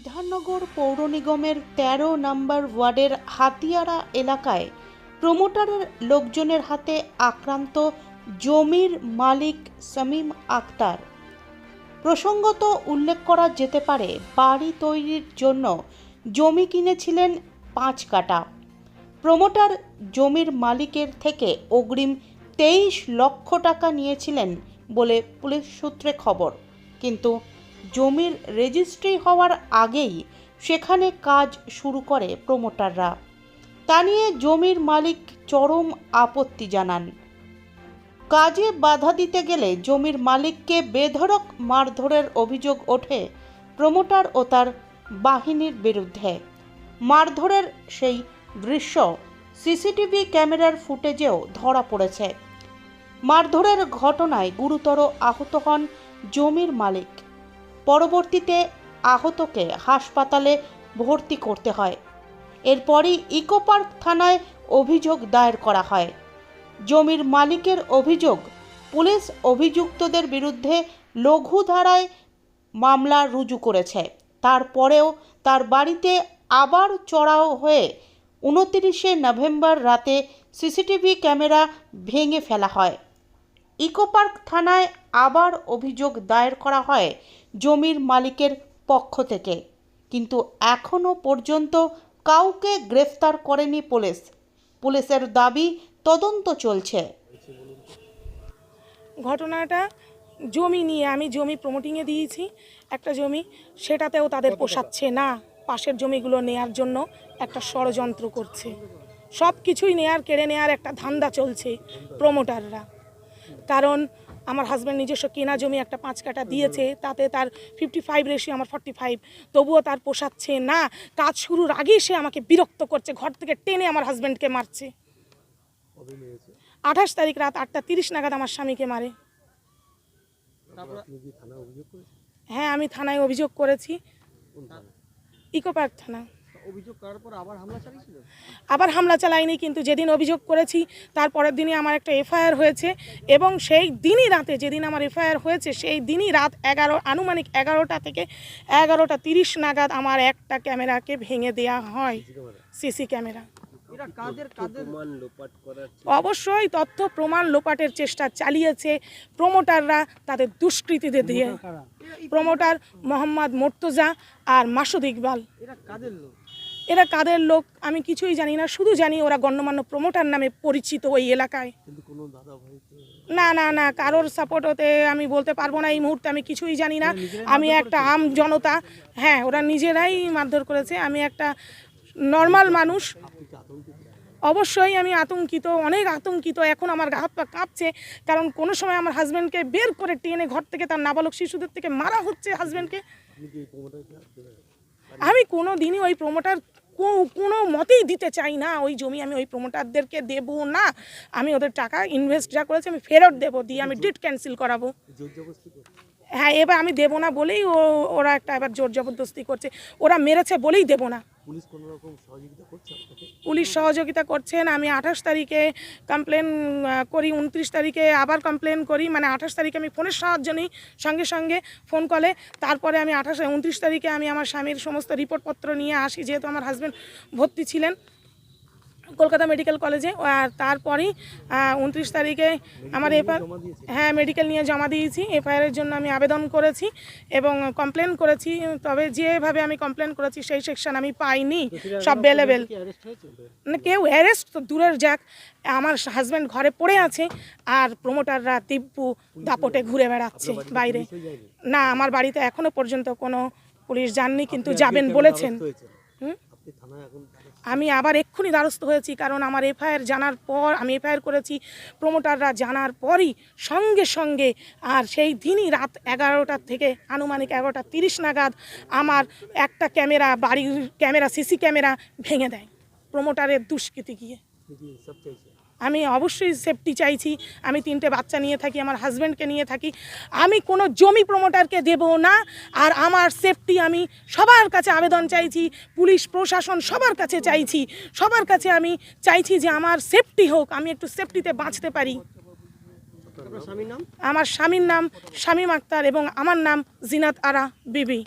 বিধাননগর পৌর নিগমের তেরো নম্বর ওয়ার্ডের হাতিয়ারা এলাকায় প্রমোটারের লোকজনের হাতে আক্রান্ত জমির মালিক শামীম আক্তার। প্রসঙ্গত উল্লেখ করা যেতে পারে, বাড়ি তৈরির জন্য জমি কিনেছিলেন পাঁচ কাটা। প্রমোটার জমির মালিকের থেকে অগ্রিম তেইশ লক্ষ টাকা নিয়েছিলেন বলে পুলিশ সূত্রে খবর। কিন্তু জমির রেজিস্ট্রি হওয়ার আগেই সেখানে কাজ শুরু করে প্রমোটাররা তা নিয়ে জমির মালিক চরম আপত্তি জানান। কাজে বাধা দিতে গেলে জমির মালিককে বেধড়ক মারধরের অভিযোগ ওঠে প্রমোটার ও তার বাহিনীর বিরুদ্ধে। মারধরের সেই দৃশ্য সিসিটিভি ক্যামেরার ফুটেজেও ধরা পড়েছে। মারধরের ঘটনায় গুরুতর আহত হন জমির মালিক। পরবর্তীতে আহতকে হাসপাতালে ভর্তি করতে হয়। এরপরই ইকোপার্ক থানায় অভিযোগ দায়ের করা হয়। জমির মালিকের অভিযোগ, পুলিশ অভিযুক্তদের বিরুদ্ধে লঘু ধারায় মামলা রুজু করেছে। তারপরেও তার বাড়িতে আবার চড়াও হয়ে উনতিরিশে নভেম্বর রাতে সিসিটিভি ক্যামেরা ভেঙে ফেলা হয়। ইকোপার্ক থানায় আবার অভিযোগ দায়ের করা হয় জমির মালিকের পক্ষ থেকে। কিন্তু এখনও পর্যন্ত কাউকে গ্রেফতার করেনি পুলিশ। পুলিশের দাবি তদন্ত চলছে। ঘটনাটা জমি নিয়ে আমি জমি প্রমোটিংয়ে দিয়েছি। একটা জমি সেটাতেও তাদের পোষাচ্ছে না। পাশের জমিগুলো নেয়ার জন্য একটা ষড়যন্ত্র করছে। সব কিছুই নেয়ার কেড়ে নেয়ার একটা ধান্দা চলছে প্রমোটাররা কারণ আমার হাজব্যান্ড নিজস্ব কেনা জমি একটা পাঁচ কাটা দিয়েছে, তাতে তার ফিফটি ফাইভ রেশিও আমার ফর্টি ফাইভ তবুও তার পোষাচ্ছে না। কাজ শুরুর আগেই সে আমাকে বিরক্ত করছে, ঘর থেকে টেনে আমার হাজব্যান্ডকে মারছে। আঠাশ তারিখ রাত আটটা তিরিশ নাগাদ আমার স্বামীকে মারে। হ্যাঁ আমি থানায় অভিযোগ করেছি। ইকো পার্ক থানা। অভিযোগ করার পর আবার হামলা চালিয়েছিল? আবার হামলা চালাইনি কিন্তু যেদিন অভিযোগ করেছি তারপরের দিনই আমার একটা এফআইআর হয়েছে এবং সেই দিনই রাতে যেদিন আমার এফআইআর হয়েছে সেই দিনই রাত এগারো আনুমানিক এগারোটা থেকে এগারোটা তিরিশ নাগাদ আমার একটা ক্যামেরাকে ভেঙে দেওয়া হয় সিসি ক্যামেরা। অবশ্যই তথ্য প্রমাণ লোপাটের চেষ্টা চালিয়েছে প্রমোটাররা তাদের দুষ্কৃতীদের দিয়ে। প্রমোটার মোহাম্মদ মোর্তজা আর মাসুদ ইকবাল। এরা কাদের লোক আমি কিছুই জানি না শুধু জানি ওরা গণ্যমান্য প্রমোটার নামে পরিচিত ওই এলাকায়। না না না কারোর সাপোর্ট হতে আমি বলতে পারব না এই মুহূর্তে আমি কিছুই জানি না। আমি একটা আম জনতা হ্যাঁ ওরা নিজেরাই মারধর করেছে। আমি একটা নর্মাল মানুষ। অবশ্যই আমি আতঙ্কিত অনেক আতঙ্কিত। এখন আমার গা হাত পা কাঁপছে কারণ কোনো সময় আমার হাজব্যান্ডকে বের করে টেনে ঘর থেকে তার নাবালক শিশুদের থেকে মারা হচ্ছে হাজব্যান্ডকে আমি কোনো দিনই ওই প্রমোটার কোনো মতেই দিতে চাই না। ওই জমি আমি ওই প্রমোটারদেরকে দেব না। আমি ওদের টাকা ইনভেস্ট যা করেছি আমি ফেরত দেবো দিয়ে আমি ডিট ক্যান্সেল করাবো। হ্যাঁ এবার আমি দেবো না বলেই ও ওরা একটা এবার জোর জবরদস্তি করছে। ওরা মেরেছে বলেই দেবো না। পুলিশ কোনো রকম সহযোগিতা করছে পুলিশ সহযোগিতা করছেন আমি আঠাশ তারিখে কমপ্লেন করি উনত্রিশ তারিখে আবার কমপ্লেন করি মানে আঠাশ তারিখে আমি ফোনের সাহায্য নিই সঙ্গে সঙ্গে ফোন কলে তারপরে আমি আঠাশ উনত্রিশ তারিখে আমি আমার স্বামীর সমস্ত রিপোর্টপত্র নিয়ে আসি যেহেতু আমার হাজব্যান্ড ভর্তি ছিলেন। কলকাতা মেডিকেল কলেজে আর তারপরেই উনত্রিশ তারিখে আমার এফআইআর হ্যাঁ মেডিকেল নিয়ে জমা দিয়েছি। এফআইআরের জন্য আমি আবেদন করেছি এবং কমপ্লেন করেছি। তবে যেভাবে আমি কমপ্লেন করেছি সেই সেকশন আমি পাইনি। সব বেলেবেল মানে কেউ অ্যারেস্ট তো দূরের যাক। আমার হাজব্যান্ড ঘরে পড়ে আছে আর প্রমোটাররা দিব্যু দাপটে ঘুরে বেড়াচ্ছে বাইরে। না আমার বাড়িতে এখনও পর্যন্ত কোনো পুলিশ যাননি কিন্তু যাবেন বলেছেন হুম? আপনি থানায় এখন আমি আবার এক্ষুনি দ্বারস্থ হয়েছি কারণ আমার এফআইআর জানার পর আমি এফআইআর করেছি প্রমোটাররা জানার পরই সঙ্গে সঙ্গে আর সেই দিনই রাত এগারোটার থেকে আনুমানিক এগারোটা তিরিশ নাগাদ আমার একটা ক্যামেরা বাড়ির ক্যামেরা সিসি ক্যামেরা ভেঙে দেয় প্রমোটারের দুষ্কৃতি গিয়ে। আমি অবশ্যই সেফটি চাইছি। আমি তিনটে বাচ্চা নিয়ে থাকি আমার হাজব্যান্ডকে নিয়ে থাকি। আমি কোনো জমি প্রমোটারকে দেব না। আর আমার সেফটি আমি সবার কাছে আবেদন চাইছি পুলিশ প্রশাসন সবার কাছে চাইছি। সবার কাছে আমি চাইছি যে আমার সেফটি হোক আমি একটু সেফটিতে বাঁচতে পারি। আমার স্বামীর নাম শামীম আক্তার এবং আমার নাম জিনাত আরা বিবি।